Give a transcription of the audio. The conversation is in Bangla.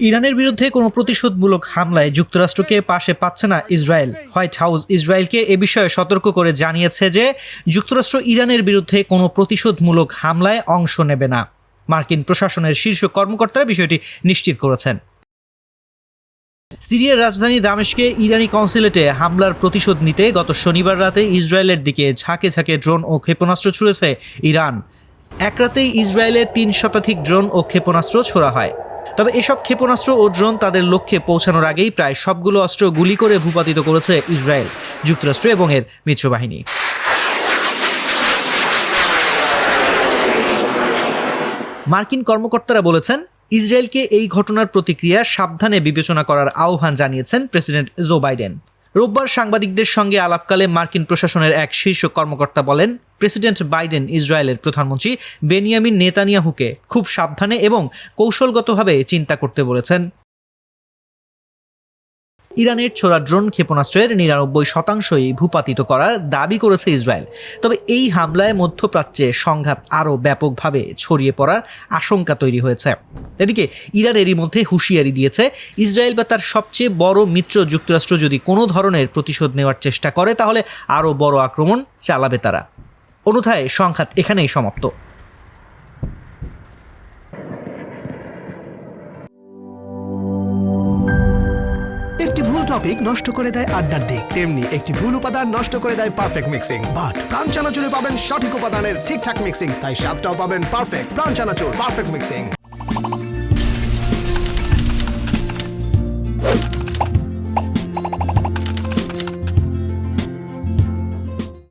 ইরানের বিরুদ্ধে কোনো প্রতিশোধমূলক হামলায় যুক্তরাষ্ট্রকে পাশে পাচ্ছে না ইসরায়েল। হোয়াইট হাউস ইসরায়েলকে এ বিষয়ে সতর্ক করে জানিয়েছে যে, যুক্তরাষ্ট্র ইরানের বিরুদ্ধে কোনো প্রতিশোধমূলক হামলায় অংশ নেবে না। মার্কিন প্রশাসনের শীর্ষ কর্মকর্তারা বিষয়টি নিশ্চিত করেছেন। সিরিয়ার রাজধানী দামেশকে ইরানি কনসুলেটে হামলার প্রতিশোধ নিতে গত শনিবার রাতে ইসরায়েলের দিকে ঝাঁকে ঝাঁকে ড্রোন ও ক্ষেপণাস্ত্র ছুড়েছে ইরান। এক রাতেই ইসরায়েলে তিন শতাধিক ড্রোন ও ক্ষেপণাস্ত্র ছোড়া হয়। তবে এসব ক্ষেপণাস্ত্র ও ড্রোন তাদের লক্ষ্যে পৌঁছানোর আগেই প্রায় সবগুলো অস্ত্র গুলি করে ভূপাতিত করেছে ইসরায়েল, যুক্তরাষ্ট্র এবং এর মিত্রবাহিনী। মার্কিন কর্মকর্তারা বলেছেন, ইসরায়েলকে এই ঘটনার প্রতিক্রিয়া সাবধানে বিবেচনা করার আহ্বান জানিয়েছেন প্রেসিডেন্ট জো বাইডেন। রোববার সাংবাদিকদের সঙ্গে আলাপকালে মার্কিন প্রশাসনের এক শীর্ষ কর্মকর্তা বলেন, প্রেসিডেন্ট বাইডেন ইসরায়েলের প্রধানমন্ত্রী বেনিয়ামিন নেতানিয়াহুকে খুব সাবধানে এবং কৌশলগতভাবে চিন্তা করতে বলেছেন। ইরানের ছোড়া ড্রোন ক্ষেপণাস্ত্রের নিরানব্বই শতাংশই ভূপাতিত করার দাবি করেছে ইসরায়েল। তবে এই হামলায় মধ্যপ্রাচ্যে সংঘাত আরও ব্যাপকভাবে ছড়িয়ে পড়ার আশঙ্কা তৈরি হয়েছে। এদিকে ইরান এরই মধ্যে হুঁশিয়ারি দিয়েছে, ইসরায়েল বা তার সবচেয়ে বড় মিত্র যুক্তরাষ্ট্র যদি কোনো ধরনের প্রতিশোধ নেওয়ার চেষ্টা করে, তাহলে আরও বড় আক্রমণ চালাবে তারা। অনুথায় সংঘাত এখানেই সমাপ্ত। একটি ভুল টপিক নষ্ট করে দেয় আড্ডার দিক। তেমনি একটি ভুল উপাদান নষ্ট করে দেয় পারফেক্ট মিক্সিং বাট প্রাণ চানাচুরে পাবেন সঠিক উপাদানের ঠিকঠাক মিক্সিং তাই স্বাদটাও পাবেন পারফেক্ট প্রাণ চানাচুর পারফেক্ট মিক্সিং